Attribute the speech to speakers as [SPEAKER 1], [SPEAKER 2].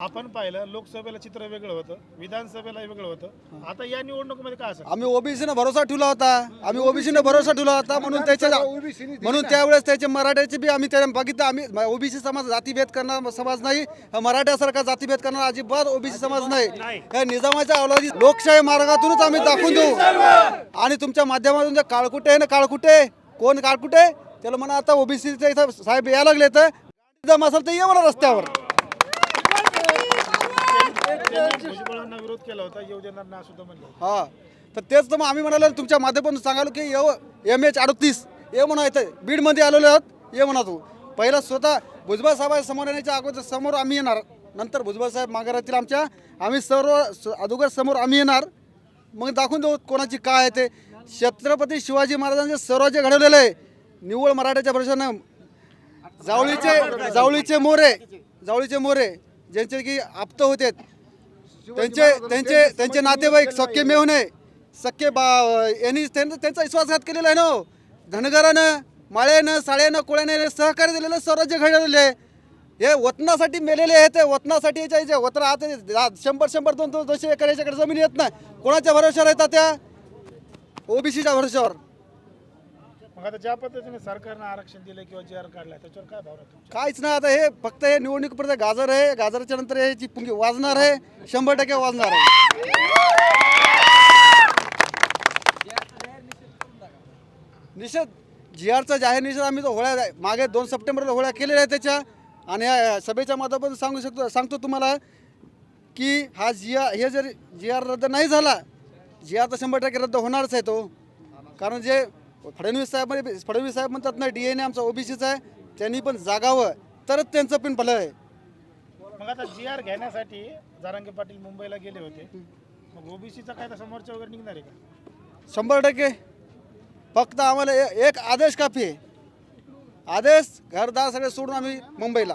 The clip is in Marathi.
[SPEAKER 1] आपण पाहिलं लोकसभेला चित्र वेगळं होतं विधानसभेला वेगळं होतं. आता या निवडणुकीमध्ये काय असं?
[SPEAKER 2] आम्ही ओबीसीने भरोसा ठेवला होता. आम्ही ओबीसीने भरोसा ठेवला होता. म्हणून त्याच्या म्हणून त्यावेळेस त्याचे मराठ्याचे बी आम्ही त्याने बघितलं. आम्ही ओबीसी समाज जातीभेद करणारा समाज नाही. मराठ्यासारखा जातीभेद करणारा अजिबात ओबीसी समाज नाही. या निजामाच्या अवलादी लोकशाही मार्गातूनच आम्ही दाखवून देऊ. आणि तुमच्या माध्यमातून जे काळकुटे आहे ना काळकुटे? कोण काळकुटे? त्याला म्हणा आता ओबीसीच्या इथं साहेब यायला लागले तर निजाम असेल तर ये मला रस्त्यावर
[SPEAKER 1] त्यांनी म्हणजे भुजबळांना विरोध केला होता योजनांना सुद्धा म्हणलं
[SPEAKER 2] हा. तर तेच तर मग आम्ही म्हणालो तुमच्या माध्यमातून सांगालो की ये एम एच अडतीस ये म्हणा इथं बीडमध्ये आलेलो आहोत ये म्हणा तू. पहिला स्वतः भुजबळ साहेब समोर येण्याच्या अगोदर समोर आम्ही येणार. नंतर भुजबळ साहेब मागे राहतील आमच्या. आम्ही सर्व अगोदर समोर आम्ही येणार. मग दाखवून देऊ कोणाची काय आहे ते. छत्रपती शिवाजी महाराजांचे सर्व जे घडवलेलं आहे. निव्वळ मराठ्याच्या भरोशानं जावळीचे जावळीचे मोरे जावळीचे मोरे ज्यांचे की आप्त होते. त्यांचे त्यांचे त्यांचे नातेवाईक सख्खे मेहुणे सख्खे बा यांनी त्यांचा त्यांचा विश्वासघात केलेला आहे ना हो. धनगरानं माळ्यानं साळ्यानं कोळ्यानं सहकार्य दिलेलं स्वराज्य घडवलेले आहे. हे वतनासाठी मेलेले आहेत ते वतनासाठी याच्या वत्र आता शंभर शंभर दोन दोन दोनशे एकर याच्याकडे जमीन येत नाही कोणाच्या भरोश्यावर येतात त्या ओबीसीच्या भरोश्यावर
[SPEAKER 1] मग आता ज्या पद्धतीने सरकारनं आरक्षण दिलं किंवा जी आर काढलाय त्याच्यावर काय भावना
[SPEAKER 2] काहीच नाही आता हे फक्त हे निवडणुकीपर्यंत गाजर आहे गाजरच्या नंतर याची पुंगी वाजणार आहे शंभर टक्के वाजणार आहे. निषेध जी आरचा जाहीर निषेध आम्ही तो होळ्या मागे दोन सप्टेंबरला होळ्या केलेल्या आहेत त्याच्या. आणि या सभेच्या माध्यमातून सांगू शकतो सांगतो तुम्हाला की हा जी आर हे जर जी आर रद्द नाही झाला जी आर तर शंभर टक्के रद्द होणारच आहे तो. कारण जे फडणवीस साहेब म्हणजे फडणवीस साहेब म्हणतात ना डी एन ए आमचा ओबीसीचा आहे त्यांनी पण जागावं तरच त्यांचं पण भलं आहे.
[SPEAKER 1] मग आता जी आर घेण्यासाठी जारांगे पाटील मुंबईला गेले होते. मग ओबीसीचा काय तसा मोर्चा वगैरे निघणार आहे का?
[SPEAKER 2] शंभर टक्के. फक्त आम्हाला ए- एक आदेश काफी आहे. आदेश घरदार सगळे सोडून आम्ही मुंबईला.